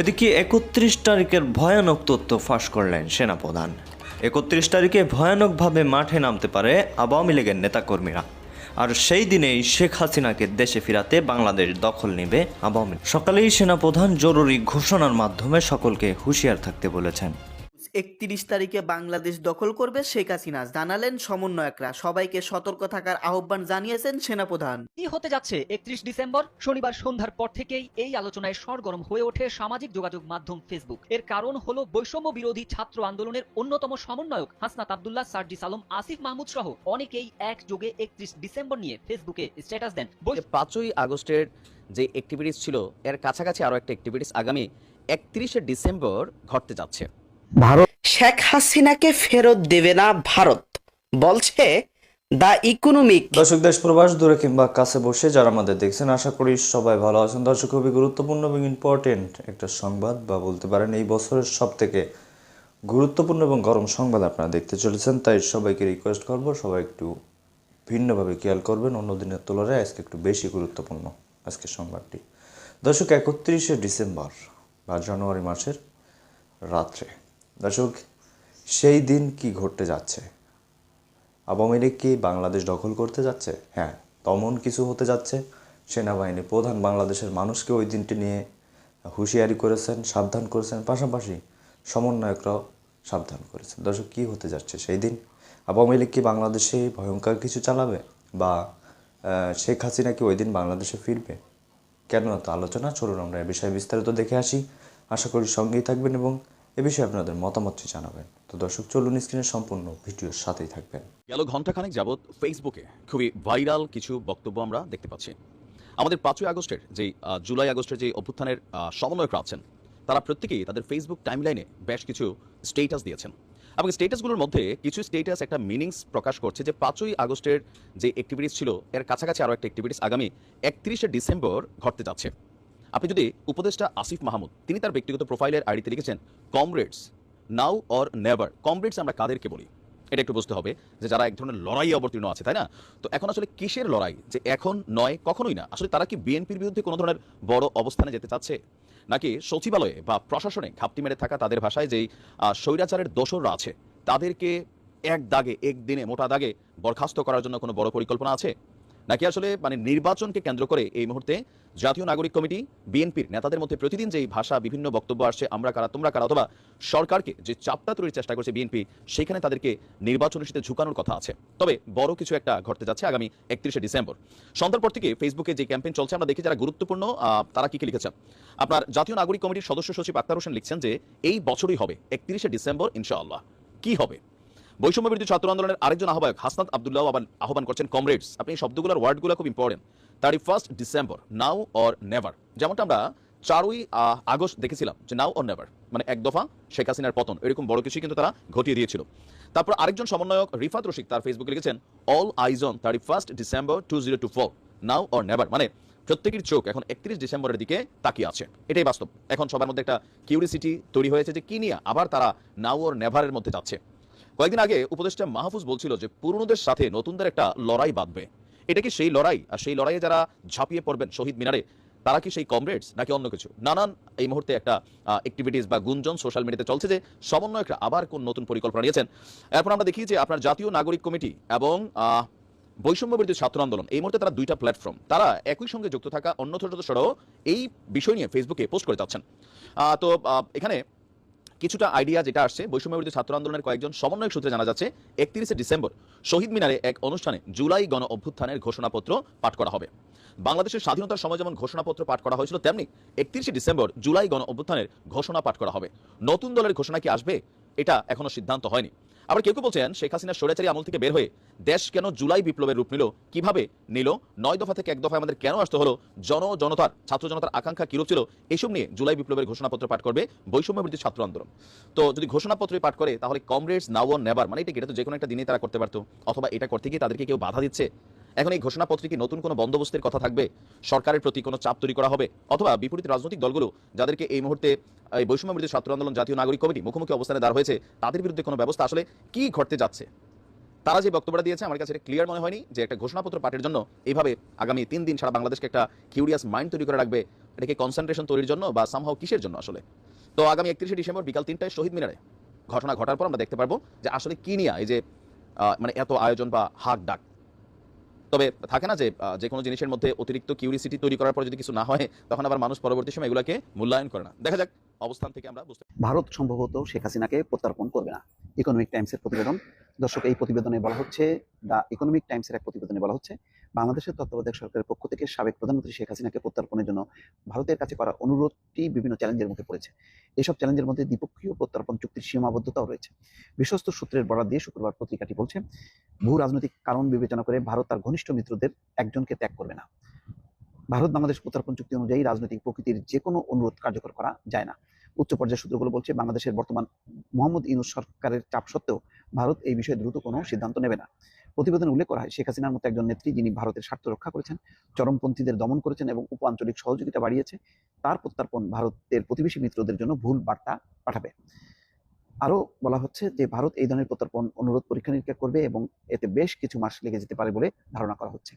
এদিকে একত্রিশ তারিখের ভয়ানক তথ্য ফাঁস করলেন সেনাপ্রধান। একত্রিশ তারিখে ভয়ানকভাবে মাঠে নামতে পারে আওয়ামী লীগের নেতাকর্মীরা। আর সেই দিনেই শেখ হাসিনাকে দেশে ফিরাতে বাংলাদেশ দখল নেবে আওয়ামী। সকালেই সেনাপ্রধান জরুরি ঘোষণার মাধ্যমে সকলকে হুঁশিয়ার থাকতে বলেছেন। একত্রিশ তারিখে বাংলাদেশ দখল করবে শেখ হাসিনা। জানালেন সমন্বয়করা। সবাইকে সতর্ক থাকার আহ্বান জানিয়েছেন সেনাপ্রধান। কি হতে যাচ্ছে? একত্রিশ ডিসেম্বর শনিবার সন্ধ্যার পর থেকেই এই আলোচনায় সরগরম হয়ে ওঠে সামাজিক যোগাযোগ মাধ্যম ফেসবুক। এর কারণ হলো বৈষম্য বিরোধী ছাত্র আন্দোলনের অন্যতম সমন্বয়ক হাসনাত আবদুল্লাহ সার্জিস আলম আসিফ মাহমুদ সহ অনেকেই একযোগে একত্রিশ ডিসেম্বর নিয়ে ফেসবুকে স্ট্যাটাস দেন। পাঁচই আগস্টের যে অ্যাক্টিভিটিস ছিল এর কাছাকাছি আরও একটা অ্যাক্টিভিটিস আগামী একত্রিশে ডিসেম্বর ঘটতে যাচ্ছে। শেখ হাসিনাকে ফেরত দেবে না ভারত। বলছে দ্য ইকোনমিক দর্শক দেশ প্রবাস দূরে কিংবা কাছে বসে যারা আমাদের দেখছেন আশা করি সবাই ভালো আছেন। দর্শক খুবই গুরুত্বপূর্ণ এবং ইম্পর্টেন্ট একটা সংবাদ বা বলতে পারেন এই বছরের সব থেকে গুরুত্বপূর্ণ এবং গরম সংবাদ আপনারা দেখতে চলেছেন। তাই সবাইকে রিকোয়েস্ট করব সবাই একটু ভিন্নভাবে খেয়াল করবেন। অন্য দিনের তুলনায় আজকে একটু বেশি গুরুত্বপূর্ণ আজকের সংবাদটি। দর্শক একত্রিশে ডিসেম্বর বা জানুয়ারি মাসের রাত্রে দর্শক, সেই দিন কি ঘটতে যাচ্ছে? আওয়ামী লীগ কি বাংলাদেশ দখল করতে যাচ্ছে? হ্যাঁ তমন কিছু হতে যাচ্ছে। সেনাবাহিনী প্রধান বাংলাদেশের মানুষকে ওই দিনটি নিয়ে হুঁশিয়ারি করেছেন, সাবধান করেছেন, পাশাপাশি সমন্বয়করাও সাবধান করেছেন। দর্শক, কী হতে যাচ্ছে সেই দিন? আওয়ামী লীগ কি বাংলাদেশে ভয়ঙ্কর কিছু চালাবে? বা শেখ হাসিনা কি ওই দিন বাংলাদেশে ফিরবে? কেন এত আলোচনা? চলুন আমরা এ বিষয়ে বিস্তারিত দেখে আসি। আশা করি সঙ্গেই থাকবেন এবং এ বিষয়ে আপনাদের মতামতটি জানাবেন? তো দর্শক, চলুন স্ক্রিনের সম্পূর্ণ ভিডিওর সাথেই থাকবেন। গেল ঘন্টাখানেক যাবৎ ফেসবুকে খুবই ভাইরাল কিছু বক্তব্য আমরা দেখতে পাচ্ছি। আমাদের পাঁচই আগস্টের যে জুলাই আগস্টের যে অভ্যুত্থানের সমন্বয়করা আছেন, তারা প্রত্যেকেই তাদের ফেসবুক টাইমলাইনে বেশ কিছু স্টেটাস দিয়েছেন। এবং স্টেটাসগুলোর মধ্যে কিছু স্টেটাস একটা মিনিংস প্রকাশ করছে যে পাঁচই আগস্টের যে অ্যাক্টিভিটিস ছিল, এর কাছাকাছি আরও একটা অ্যাক্টিভিটিস আগামী একত্রিশে ডিসেম্বর ঘটতে যাচ্ছে। আপনি যদি উপদেষ্টা আসিফ মাহমুদ, তিনি তার ব্যক্তিগত প্রোফাইলের আইডিতে লিখেছেন, comrades, now or never. Comrades আমরা কাদেরকে বলি? এটা একটু বুঝতে হবে যে যারা এক ধরনের লড়াই অবতীর্ণ আছে, তাই না? তো এখন আসলে কিসের লড়াই? যে এখন নয়, কখনোই না। আসলে তারা কি বিএনপির বিরুদ্ধে কোনো ধরনের বড় অবস্থানে যেতে চাচ্ছে? নাকি সচিবালয়ে বা প্রশাসনে ঘাপটি মেরে থাকা তাদের ভাষায় যেই স্বৈরাচারের দোসররা আছে, তাদেরকে এক দাগে একদিনে মোটা দাগে বরখাস্ত করার জন্য কোনো বড় পরিকল্পনা আছে? নাকি আসলে মানে নির্বাচনকে কেন্দ্র করে এই মুহূর্তে জাতীয় নাগরিক কমিটি, বিএনপির নেতাদের মধ্যে প্রতিদিন যেই ভাষা, বিভিন্ন বক্তব্য আসছে, আমরা কারা, তোমরা কারা, অথবা সরকারকে যে চাপটা তৈরির চেষ্টা করছে বিএনপি, সেখানে তাদেরকে নির্বাচনের সাথে ঝুঁকানোর কথা আছে। তবে বড় কিছু একটা ঘটতে যাচ্ছে আগামী একত্রিশে ডিসেম্বর। সন্ধ্যার পর থেকে ফেসবুকে যে ক্যাম্পেইন চলছে, আমরা দেখি যারা গুরুত্বপূর্ণ তারা কি কি লিখেছেন? আপনার জাতীয় নাগরিক কমিটির সদস্য সচিব আক্তার হোসেন লিখছেন যে, এই বছরই হবে একত্রিশে ডিসেম্বর, ইনশাআল্লাহ। কি হবে? বৈষম্য বিরোধী ছাত্র আন্দোলনের আরেকজন আহ্বায়ক হাসনাত আবদুল্লাহ আবার আহ্বান করছেন, কমরেডস আপনি এই শব্দগুলোর ওয়ার্ডগুলো খুব important thirty first December, now or never. যেমনটা আমরা চারই আগস্ট দেখেছিলাম যে নাও অর নেভার মানে এক দফা শেখ হাসিনার পতন, এরকম বড় কিছু কিন্তু তারা ঘটিয়ে দিয়েছিল। তারপর আরেকজন সমন্বয়ক রিফাত রশিক তার ফেসবুকে লিখেছেন all eyes on thirty first December two zero two four now or never. মানে প্রত্যেকের চোখ এখন একত্রিশ ডিসেম্বরের দিকে তাকিয়ে আছে। এটাই বাস্তব। এখন সবার মধ্যে একটা কিউরিসিটি তৈরি হয়েছে যে কি নিয়ে আবার তারা নাও অর নেভারের মধ্যে যাচ্ছে। কয়েকদিন আগে উপদেষ্টা মাহফুজ বলছিল যে পুরনোদের সাথে নতুনদের একটা লড়াই বাঁধবে। এটা কি সেই লড়াই? আর সেই লড়াইয়ে যারা ঝাঁপিয়ে পড়বেন শহীদ মিনারে, তারা কি সেই কমরেডস নাকি অন্য কিছু? নানান এই মুহূর্তে একটা অ্যাক্টিভিটিস বা গুঞ্জন সোশ্যাল মিডিয়াতে চলছে যে সমন্বয়করা আবার কোন নতুন পরিকল্পনা নিয়েছেন। এরপর আমরা দেখি যে আপনার জাতীয় নাগরিক কমিটি এবং বৈষম্য বিরোধী ছাত্র আন্দোলন, এই মুহূর্তে তারা দুইটা প্ল্যাটফর্ম তারা একই সঙ্গে যুক্ত থাকা অন্য ছোট এই বিষয় নিয়ে ফেসবুকে পোস্ট করে যাচ্ছেন। তো এখানে কিছুটা আইডিয়া যেটা আসছে বৈষম্য বিরোধী ছাত্র আন্দোলনের কয়েকজন সমন্বয়ক সূত্রে জানা যাচ্ছে, একত্রিশে ডিসেম্বর শহীদ মিনারে এক অনুষ্ঠানে জুলাই গণ অভ্যুত্থানের ঘোষণাপত্র পাঠ করা হবে। বাংলাদেশের স্বাধীনতার সময় যেমন ঘোষণাপত্র পাঠ করা হয়েছিল, তেমনি একত্রিশে ডিসেম্বর জুলাই গণ অভ্যুত্থানের ঘোষণা পাঠ করা হবে। নতুন দলের ঘোষণা কি আসবে? এটা এখনও সিদ্ধান্ত হয়নি। আবার কেউ কেউ বলছেন, শেখ হাসিনার স্বৈরাচারী আমল থেকে বের হয়ে দেশ কেন জুলাই বিপ্লবের রূপ নিল? কীভাবে নিল? নয় দফা থেকে এক দফায় আমাদের কেন আসতে হলো? জন জনতার ছাত্র জনতার আকাঙ্ক্ষা কিরূপ ছিল? এসব নিয়ে জুলাই বিপ্লবের ঘোষণাপত্র পাঠ করবে বৈষম্য বৃদ্ধি ছাত্র আন্দোলন। তো যদি ঘোষণাপত্রই পাঠ করে, তাহলে কমরেডস, নাও নেবার মানে এটা? এটা তো যে কোনো একটা দিনে তারা করতে পারতো। অথবা এটা করতে গিয়ে তাদেরকে কেউ বাধা দিচ্ছে? এখন এই ঘোষণাপত্রে কি নতুন কোনো বন্দোবস্তের কথা থাকবে? সরকারের প্রতি কোনো চাপ তৈরি করা হবে? অথবা বিপরীত রাজনৈতিক দলগুলো যাদেরকে এই মুহূর্তে, এই বৈষম্য ছাত্র আন্দোলন, জাতীয় নাগরিক কমিটি মুখোমুখি অবস্থানে দাঁড় হয়েছে, তাদের বিরুদ্ধে কোনো ব্যবস্থা আসলে কি ঘটতে যাচ্ছে? তারা যে বক্তব্যটা দিয়েছে, আমার কাছে এটা ক্লিয়ার মনে হয়নি যে একটা ঘোষণাপত্র পাঠের জন্য এইভাবে আগামী তিন দিন সারা বাংলাদেশকে একটা কিউরিয়াস মাইন্ড তৈরি করে রাখবে এটা কি কনসেন্ট্রেশন তৈরির জন্য বা সামহাও কিসের জন্য আসলে? তো আগামী একত্রিশে ডিসেম্বর বিকাল তিনটায় শহীদ মিনারে ঘটনা ঘটার পর আমরা দেখতে পারব যে আসলে কি নিয়ে, এই যে মানে এত আয়োজন বা হাক ডাক। তবে থাকে না যে যে কোনো জিনিসের মধ্যে অতিরিক্ত কিউরিসিটি তৈরি করার পর যদি কিছু না হয়, তখন আবার মানুষ পরবর্তী সময় এগুলোকে মূল্যায়ন করে না। দেখা যাক, অবস্থান থেকে আমরা বুঝতে ভারত সম্ভবত শেখ হাসিনাকে প্রত্যার্পণ করবে না। ইকোনমিক টাইমসের প্রতিবেদন দর্শক, এই প্রতিবেদনে বলা হচ্ছে, দ্য ইকোনমিক টাইমসের এক প্রতিবেদনে বলা হচ্ছে, বাংলাদেশের তত্ত্বাবধায়ক সরকারের পক্ষ থেকে সাবেক প্রধানমন্ত্রী শেখ হাসিনাকে প্রত্যার্পণের জন্য ভারতের কাছে করা অনুরোধটি বিভিন্ন চ্যালেঞ্জের মুখে পড়েছে। এসব চ্যালেঞ্জের মধ্যে দ্বিপক্ষীয় প্রত্যার্পণ চুক্তির সীমাবদ্ধতাও রয়েছে। বিশ্বস্ত সূত্রের বরাদ দিয়ে শুক্রবার পত্রিকাটি বলছে, ভূ রাজনৈতিক কারণ বিবেচনা করে ভারত তার ঘনিষ্ঠ মিত্রদের একজনকে ত্যাগ করবে না। ভারত বাংলাদেশ প্রত্যার্পণ চুক্তি অনুযায়ী রাজনৈতিক প্রকৃতির যে কোনো অনুরোধ কার্যকর করা যায় না। উচ্চ পর্যায়ের সূত্রগুলো বলছে বাংলাদেশের বর্তমান মোহাম্মদ ইউনুস সরকারের চাপ সত্ত্বেও ভারত এই বিষয়ে দ্রুত কোনো সিদ্ধান্ত নেবে না। প্রতিবেদনে উল্লেখ করা হয়, শেখ হাসিনার মতো একজন নেত্রী যিনি ভারতের স্বার্থ রক্ষা করেছেন, চরমপন্থীদের দমন করেছেন এবং উপ আঞ্চলিক সহযোগিতা বাড়িয়েছে, তার প্রত্যার্পণ ভারতের প্রতিবেশী মিত্রদের জন্য ভুল বার্তা পাঠাবে। আরও বলা হচ্ছে যে ভারত এই ধরনের প্রত্যার্পণ অনুরোধ পরীক্ষা নিরীক্ষা করবে এবং এতে বেশ কিছু মাস লেগে যেতে পারে বলে ধারণা করা হচ্ছে।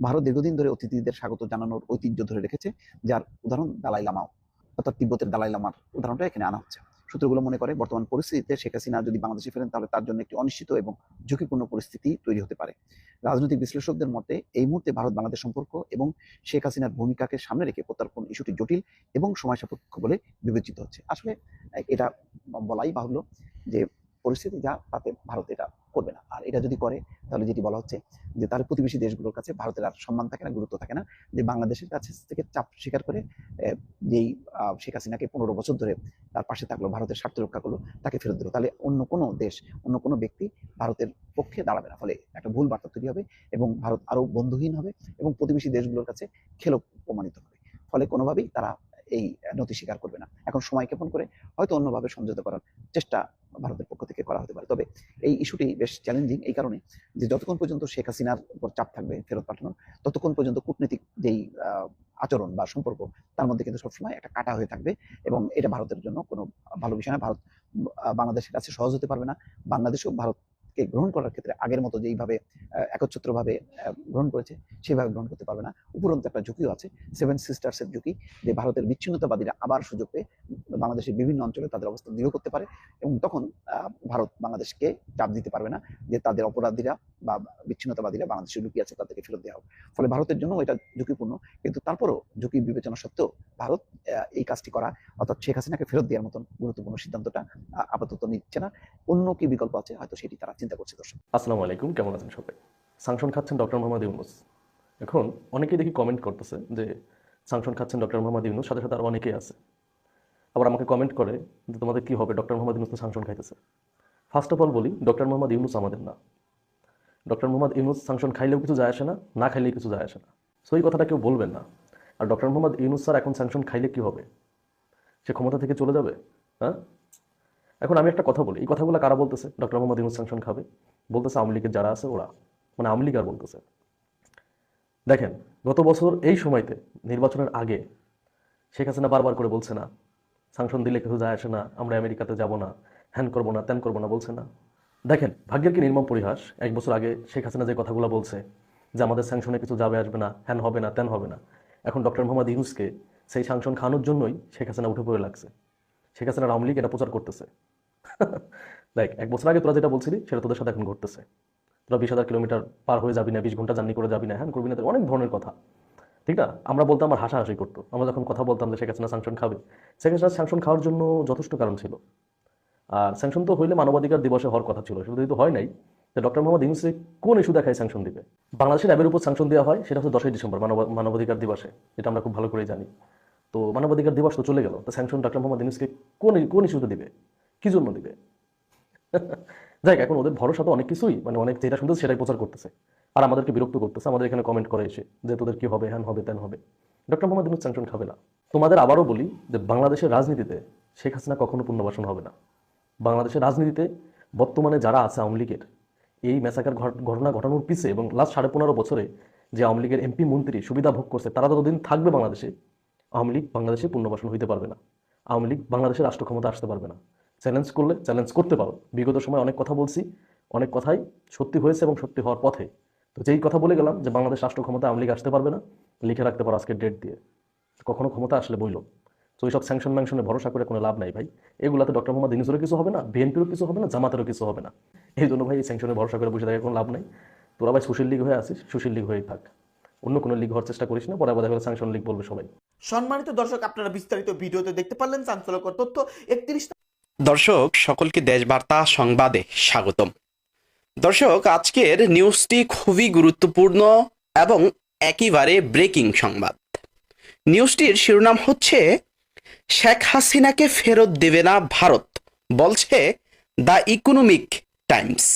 ভারত দীর্ঘদিন ধরে অতিথিদের স্বাগত জানানোর ঐতিহ্য ধরে রেখেছে, যার উদাহরণ দালাই লামাও। অর্থাৎ তিব্বতের দালাই লামার উদাহরণটা এখানে আনা হচ্ছে। সূত্রগুলো মনে করে বর্তমান পরিস্থিতিতে শেখ হাসিনা যদি বাংলাদেশে ফেরেন, তাহলে তার জন্য একটি অনিশ্চিত এবং ঝুঁকিপূর্ণ পরিস্থিতি তৈরি হতে পারে। রাজনৈতিক বিশ্লেষকদের মতে, এই মুহূর্তে ভারত বাংলাদেশ সম্পর্ক এবং শেখ হাসিনার ভূমিকাকে সামনে রেখে প্রত্যার্পণ ইস্যুটি জটিল এবং সময় সাপেক্ষ বলে বিবেচিত হচ্ছে। আসলে, এটা বলাই বাহুল্য যে পরিস্থিতি যা, তাতে ভারত এটা করবে না। আর এটা যদি করে, তাহলে যেটি বলা হচ্ছে যে, তার প্রতিবেশী দেশগুলোর কাছে ভারতের আর সম্মান থাকে না, গুরুত্ব থাকে না। যে, বাংলাদেশের কাছে থেকে চাপ স্বীকার করে যেই শেখ হাসিনাকে পনেরো বছর ধরে তার পাশে থাকল, ভারতের স্বার্থ রক্ষা করল, তাকে ফেরত দিল। তাহলে অন্য কোনো দেশ, অন্য কোনো ব্যক্তি ভারতের পক্ষে দাঁড়াবে না। ফলে একটা ভুল বার্তা তৈরি হবে এবং ভারত আরও বন্ধুহীন হবে এবং প্রতিবেশী দেশগুলোর কাছে খেলো প্রমাণিত হবে। ফলে কোনোভাবেই তারা এই নথি স্বীকার করবে না। এখন সময় ক্ষেপণ করে, হয়তো অন্যভাবে সমঝোতা করার চেষ্টা ভারতের পক্ষ থেকে করা হতে পারে। তবে এই ইস্যুটি বেশ চ্যালেঞ্জিং এই কারণে যে যতক্ষণ পর্যন্ত শেখ হাসিনার উপর চাপ থাকবে ফেরত পাঠানোর, ততক্ষণ পর্যন্ত কূটনীতিক যেই আচরণ বা সম্পর্ক, তার মধ্যে কিন্তু সবসময় একটা কাটা হয়ে থাকবে এবং এটা ভারতের জন্য কোনো ভালো বিষয় না। ভারত বাংলাদেশের কাছে সহজ হতে পারবে না। বাংলাদেশও ভারতকে গ্রহণ করার ক্ষেত্রে আগের মতো যেইভাবে একচ্ছত্রভাবে গ্রহণ করেছে সেভাবে গ্রহণ করতে পারবে না। উপরন্তু একটা ঝুঁকিও আছে সেভেন সিস্টার্সের ঝুঁকি, যে ভারতের বিচ্ছিন্নতাবাদীরা আবার সুযোগ পেয়ে বাংলাদেশের বিভিন্ন অঞ্চলে তাদের অবস্থান দৃঢ় করতে পারে এবং তখন ভারত বাংলাদেশকে চাপ দিতে পারবে না যে তাদের অপরাধীরা বা বিচ্ছিন্নতাবাদীরা বাংলাদেশে লুকিয়ে আছে, তাদেরকে ফেরত দেওয়া হোক। ফলে ভারতের জন্য এটা ঝুঁকিপূর্ণ, কিন্তু তারপরও ঝুঁকি বিবেচনা সত্ত্বেও ভারত এই কাজটি করা, অর্থাৎ শেখ হাসিনাকে ফেরত দেওয়ার মতন গুরুত্বপূর্ণ সিদ্ধান্তটা আপাতত নিচ্ছে না। অন্য কি বিকল্প আছে? হয়তো সেটি তারা চিন্তা করছে দর্শক। আসসালামু আলাইকুম, কেমন আছেন সবাই? সাংশন খাচ্ছেন ডক্টর মোহাম্মদ ইউনুস। এখন অনেকেই দেখি কমেন্ট করতেছে যে সাংশন খাচ্ছেন ডক্টর মোহাম্মদ ইউনুস, সাথে সাথে আরও অনেকেই আছে। আবার আমাকে কমেন্ট করে যে তোমাদের কি হবে ডক্টর মোহাম্মদ ইউনুস তো সাংশন খাইতেছে। ফার্স্ট অফ অল বলি, ডক্টর মোহাম্মদ ইউনুস আমাদের না। ডক্টর মোহাম্মদ ইউনুস সাংশন খাইলেও কিছু যায় আসে না না খাইলেও কিছু যায় আসে না। সো এই কথাটা কেউ বলবেন না। আর ডক্টর মোহাম্মদ ইউনুস স্যার এখন স্যাংশন খাইলে কি হবে? সে ক্ষমতা থেকে চলে যাবে? হ্যাঁ? এখন আমি একটা কথা বলি। এই কথাগুলো কারা বলতেছে? ডক্টর মোহাম্মদ ইউনুস স্যাংশন খাবে। বলতেছে আওয়ামী লীগের যারা আছে ওরা। মানে আওয়ামী লীগ আর বলতেছে। দেখেন, গত বছর এই সময়তে নির্বাচনের আগে শেখ হাসিনা বারবার করে বলছে না সাংশন দিলে কিছু যায় আসে না, আমরা আমেরিকাতে যাব না, হ্যান করব না, ত্যান করব না বলছে না। দেখেন, ভাগ্যের কি নির্মম পরিহাস? এক বছর আগে শেখ হাসিনা যে কথাগুলো বলছে, যে আমাদের স্যাংশনে কিছু যাবে আসবে না, হ্যান হবে না, ত্যান হবে না, এখন ডক্টর মোহাম্মদ ইউনুসকে সেই সাংশন খানোর জন্যই শেখ হাসিনা উঠে পড়ে লাগছে। শেখ হাসিনা আওয়ামী লীগ এটা প্রচার করতেছে। দেখ এক বছর আগে তোরা যেটা বলছিলি, সেটা তোদের সাথে এখন ঘটতেছে। তোরা বিশ হাজার কিলোমিটার পার হয়ে যাবি না, বিশ ঘণ্টা জার্নি করে যাবি না, হ্যান করবি না অনেক ধরনের কথা। ঠিক না? আমরা বলতাম আমার হাসাহাসি করতো। আমরা যখন কথা বলতাম যে শেখ হাসিনা স্যাংশন খাবে, শেখ হাসিনা স্যাংশন খাওয়ার জন্য যথেষ্ট কারণ ছিল। আর স্যাংশন তো হইলে মানবাধিকার দিবসে হওয়ার কথা ছিল, সেটা তো হয় নাই যে ডক্টর মোহাম্মদ ইউনুসে কোন ইস্যু দেখায় স্যাংশন দিবে? বাংলাদেশের র্যাবের উপর স্যাংশন দেওয়া হয়, সেটা হচ্ছে দশই ডিসেম্বর, মানব, মানবাধিকার দিবসে, যেটা আমরা খুব ভালো করেই জানি। তো মানবাধিকার দিবস তো চলে গেল, তো স্যাংশন ডক্টর মোহাম্মদ ইউনুসকে কোন কোন ইস্যুতে দিবে? কি জন্য দিবে? যাই এখন ওদের ভরসা তো অনেক কিছুই মানে অনেক যেটা শুনতেছে সেটাই প্রচার করতেছে। আর আমাদেরকে বিরক্ত করতেছে, আমাদের এখানে কমেন্ট করে এসে যে তোদের কি হবে, হ্যান হবে, ত্যান হবে। ডক্টর মোহাম্মদ ইউনুস স্যাংশন খাবে না। তোমাদের আবারও বলি যে বাংলাদেশের রাজনীতিতে শেখ হাসিনা কখনো পুনর্বাসন হবে না। বাংলাদেশের রাজনীতিতে বর্তমানে যারা আছে আওয়ামী লীগের, এই মেসাকার ঘটনা ঘটানোর পিছে এবং লাস্ট সাড়ে পনেরো বছরে যে আওয়ামী লীগের এমপি মন্ত্রী সুবিধা ভোগ করছে, তারা ততদিন থাকবে বাংলাদেশে, আওয়ামী লীগ বাংলাদেশে পুনর্বাসন হইতে পারবে না। আওয়ামী লীগ বাংলাদেশের রাষ্ট্র ক্ষমতা আসতে পারবে না। চ্যালেঞ্জ করলে, চ্যালেঞ্জ করতে পারো। বিগত সময় অনেক কথা বলছি, অনেক কথাই সত্যি হয়েছে এবং সত্যি হওয়ার পথে। তো যেই কথা বলে গেলাম যে বাংলাদেশ রাষ্ট্র ক্ষমতা আওয়ামী লীগ আসতে পারবে না, লিখে রাখতে পারো আজকে ডেট দিয়ে। কখনো ক্ষমতা আসলে বইল। তো ওইসব স্যাংশন ম্যাংশনে ভরসা করে কোনো লাভ নাই ভাই। এগুলাতে ডক্টর মোহাম্মদ ইউনুসেরও কিছু হবে না বিএনপিরও কিছু হবে না, জামাতেরও কিছু হবে না। এই জন্য ভাই এই স্যাংশনে ভরসা করে বসে থাকার কোনো লাভ নাই। তোরা ভাই সুশীল লীগ হয়ে আসিস, সুশীল লীগ হয়েই থাক। অন্য কোনো লীগ হওয়ার চেষ্টা করিস না, পরে আবার দেখা স্যাংশন লীগ বলবে সবাই। সম্মানিত দর্শক, আপনারা বিস্তারিত ভিডিওতে দেখতে পারলেন চাঞ্চল্যকর তথ্য। একত্রিশ দর্শক, সকলকে দেশবার্তা সংবাদে স্বাগতম। দর্শক, আজকের নিউজটি খুবই গুরুত্বপূর্ণ এবং একেবারে ব্রেকিং সংবাদ। নিউজটির শিরোনাম হচ্ছে, শেখ হাসিনাকে ফেরত দেবে না ভারত, বলছে দ্য ইকোনমিক টাইমস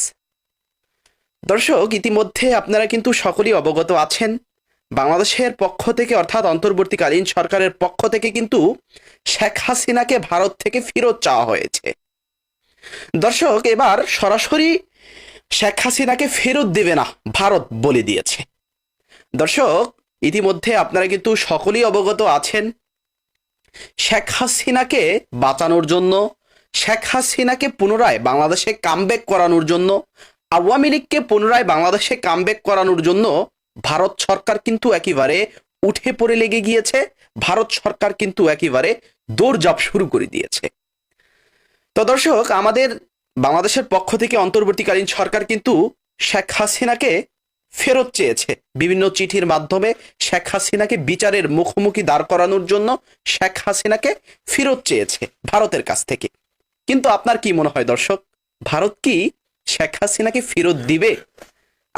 দর্শক, ইতিমধ্যে আপনারা কিন্তু সকলেই অবগত আছেন বাংলাদেশের পক্ষ থেকে, অর্থাৎ অন্তর্বর্তীকালীন সরকারের পক্ষ থেকে কিন্তু শেখ হাসিনাকে ভারত থেকে ফেরত চাওয়া হয়েছে। দর্শক, এবার সরাসরি শেখ হাসিনাকে ফেরত দেবে না, ভারত বলে দিয়েছে। দর্শক, ইতিমধ্যে আপনারা কিন্তু সকলেই অবগত আছেন, শেখ হাসিনাকে বাঁচানোর জন্য, শেখ হাসিনাকে পুনরায় বাংলাদেশে কামব্যাক করানোর জন্য, আওয়ামী লীগকে পুনরায় বাংলাদেশে কামব্যাক করানোর জন্য ভারত সরকার কিন্তু একেবারে উঠে পড়ে লেগে গিয়েছে। ভারত সরকার কিন্তু একেবারে দৌড়জাপ শুরু করে দিয়েছে। তো দর্শক, আমাদের বাংলাদেশের পক্ষ থেকে অন্তর্বর্তীকালীন সরকার কিন্তু শেখ হাসিনাকে ফেরত চেয়েছে। বিভিন্ন চিঠির মাধ্যমে শেখ হাসিনাকে বিচারের মুখোমুখি দাঁড় করানোর জন্য শেখ হাসিনাকে ফেরত চেয়েছে ভারতের কাছ থেকে। কিন্তু আপনার কি মনে হয় দর্শক? ভারত কি শেখ হাসিনাকে ফেরত দিবে?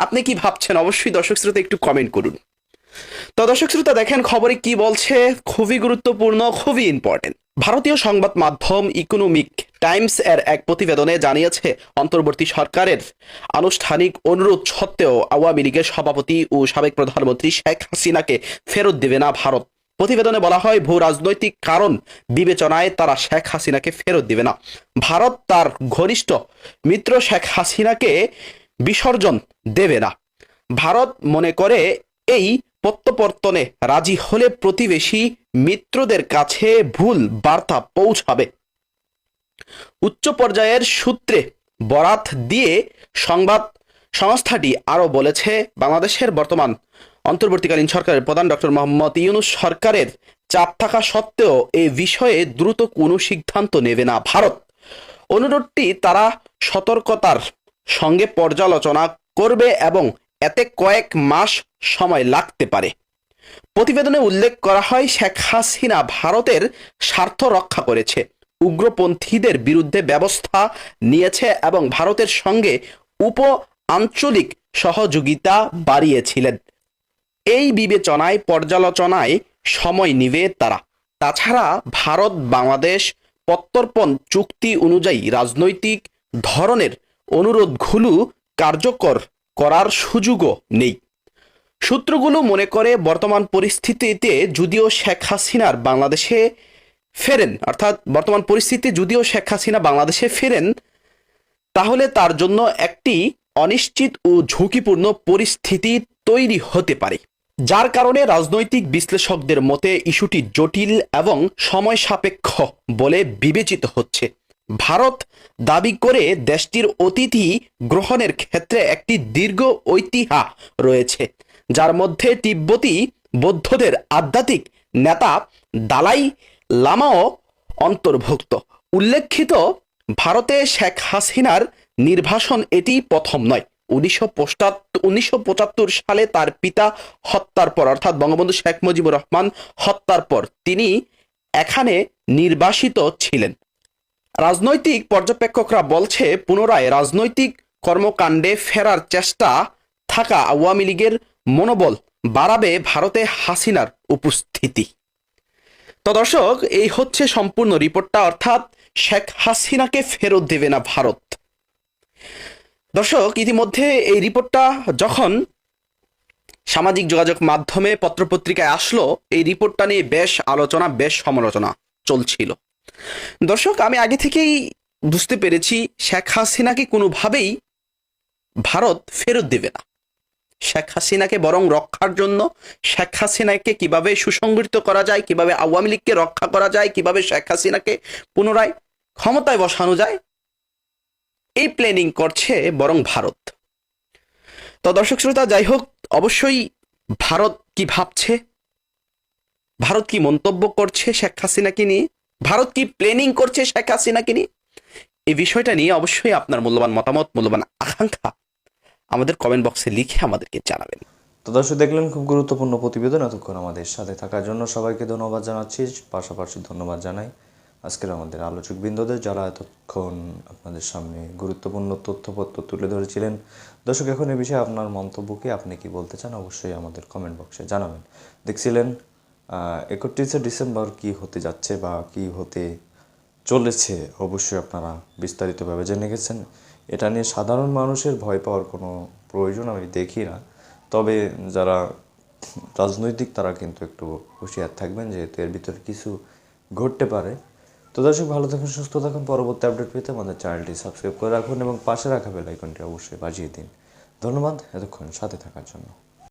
আপনি কি ভাবছেন? অবশ্যই দর্শক শ্রোতা একটু কমেন্ট করুন। তো দর্শক শ্রোতা দেখেন, খবরে কি বলছে? খুবই গুরুত্বপূর্ণ, খুবই ইম্পর্টেন্ট ভারতীয় সংবাদ মাধ্যম ইকোনমিক টাইমস এর এক প্রতিবেদনে জানিয়েছে, অন্তর্বর্তী সরকারের আনুষ্ঠানিক অনুরোধ সত্ত্বেও আওয়ামী লীগের সভাপতি ও সাবেক প্রধানমন্ত্রী শেখ হাসিনাকে ফেরত দেবে না ভারত। প্রতিবেদনে বলা হয়, ভূ রাজনৈতিক কারণ বিবেচনায় তারা শেখ হাসিনাকে ফেরত দিবে না। ভারত তার ঘনিষ্ঠ মিত্র শেখ হাসিনাকে বিসর্জন দেবে না। ভারত মনে করে এই প্রত্যর্পণে রাজি হলে প্রতিবেশী মিত্রদের কাছে ভুল বার্তা পৌঁছাবে। উচ্চ পর্যায়ের সূত্রে বরাত দিয়ে সংবাদ সংস্থাটি আরও বলেছে, বাংলাদেশের বর্তমান অন্তর্বর্তীকালীন সরকারের প্রধান ডক্টর মোহাম্মদ ইউনুস সরকারের চাপ থাকা সত্ত্বেও এ বিষয়ে দ্রুত কোনো সিদ্ধান্ত নেবে না ভারত। অনুরোধটি তারা সতর্কতার সঙ্গে পর্যালোচনা করবে এবং এতে কয়েক মাস সময় লাগতে পারে। প্রতিবেদনে উল্লেখ করা হয়, শেখ হাসিনা ভারতের স্বার্থ রক্ষা করেছে, উগ্রপন্থীদের বিরুদ্ধে ব্যবস্থা নিয়েছে এবং ভারতের সঙ্গে উপ আঞ্চলিক সহযোগিতা বাড়িয়েছিলেন। এই বিবেচনায়, পর্যালোচনায় সময় নিবে তারা। তাছাড়া ভারত বাংলাদেশ প্রত্যর্পণ চুক্তি অনুযায়ী রাজনৈতিক ধরনের অনুরোধগুলো কার্যকর করার সুযোগও নেই। সূত্রগুলো মনে করে বর্তমান পরিস্থিতিতে যদিও শেখ হাসিনার বাংলাদেশে ফেরেন, অর্থাৎ বর্তমান পরিস্থিতি যদিও শেখ হাসিনা বাংলাদেশে ফেরেন, তাহলে তার জন্য একটি অনিশ্চিত ও ঝুঁকিপূর্ণ পরিস্থিতি তৈরি হতে পারে। যার কারণে রাজনৈতিক বিশ্লেষকদের মতে ইস্যুটি জটিল এবং সময় সাপেক্ষ বলে বিবেচিত হচ্ছে। ভারত দাবি করে দেশটির অতিথি গ্রহণের ক্ষেত্রে একটি দীর্ঘ ঐতিহ্য রয়েছে, যার মধ্যে তিব্বতী বৌদ্ধদের আধ্যাত্মিক নেতা দালাই লামাও অন্তর্ভুক্ত। উল্লেখিত, ভারতে শেখ হাসিনার নির্বাসন এটি প্রথম নয়। উনিশশো সালে তার পিতা হত্যার পর, অর্থাৎ বঙ্গবন্ধু শেখ মুজিবুর রহমান হত্যার পর তিনি এখানে নির্বাসিত ছিলেন। রাজনৈতিক পর্যবেক্ষকরা বলছে, পুনরায় রাজনৈতিক কর্মকাণ্ডে ফেরার চেষ্টা থাকা আওয়ামী লীগের মনোবল বাড়াবে ভারতে হাসিনার উপস্থিতি। তো দর্শক, এই হচ্ছে সম্পূর্ণ রিপোর্টটা। অর্থাৎ শেখ হাসিনাকে ফেরত দেবে না ভারত। দর্শক, ইতিমধ্যে এই রিপোর্টটা যখন সামাজিক যোগাযোগ মাধ্যমে পত্রপত্রিকায় আসলো, এই রিপোর্টটা নিয়ে বেশ আলোচনা, বেশ সমালোচনা চলছিল। দর্শক, আমি আগে থেকেই বুঝতে পেরেছি, শেখ হাসিনাকে কোনোভাবেই ভারত ফেরত দেবে না। শেখ হাসিনাকে বরং রক্ষার জন্য, শেখ হাসিনাকে কীভাবে সুসংগঠিত করা যায়, কীভাবে আওয়ামী লীগকে রক্ষা করা যায়, কীভাবে শেখ হাসিনাকে পুনরায় ক্ষমতায় বসানো যায়, এই প্ল্যানিং করছে বরং ভারত। তো দর্শক শ্রোতা, যাই হোক, অবশ্যই ভারত কি ভাবছে? ভারত কি মন্তব্য করছে শেখ হাসিনাকে নিয়ে? ভারত কি প্ল্যানিং করছে শেখ হাসিনাকে নিয়ে? এই বিষয়টা নিয়ে অবশ্যই আপনার মূল্যবান মতামত, মূল্যবান আকাঙ্ক্ষা আমাদের কমেন্ট বক্সে লিখে আমাদেরকে জানাবেন। তো দর্শক, দেখলেন খুব গুরুত্বপূর্ণ প্রতিবেদন এতক্ষণ আমাদের সাথে থাকার জন্য সবাইকে ধন্যবাদ জানাচ্ছি। পাশাপাশি ধন্যবাদ জানাই আজকের আমাদের আলোচক বৃন্দদের যারা এতক্ষণ আপনাদের সামনে গুরুত্বপূর্ণ তথ্যপত্র তুলে ধরেছিলেন। দর্শক, এখন এ বিষয়ে আপনার মন্তব্য কি আপনি কি বলতে চান অবশ্যই আমাদের কমেন্ট বক্সে জানাবেন। দেখছিলেন একত্রিশে ডিসেম্বর কি হতে যাচ্ছে বা কি হতে চলেছে? অবশ্যই আপনারা বিস্তারিতভাবে জেনে গেছেন। এটা নিয়ে সাধারণ মানুষের ভয় পাওয়ার কোনো প্রয়োজন আমি দেখি না। তবে যারা রাজনৈতিক, তারা কিন্তু একটু হুঁশিয়ার থাকবেন যেহেতু এর ভিতরে কিছু ঘটতে পারে। তো দর্শক, ভালো থাকুন, সুস্থ থাকুন। পরবর্তী আপডেট পেতে আমাদের চ্যানেলটি সাবস্ক্রাইব করে রাখুন এবং পাশে রাখা বেল আইকনটি অবশ্যই বাজিয়ে দিন। ধন্যবাদ, এতক্ষণ সাথে থাকার জন্য।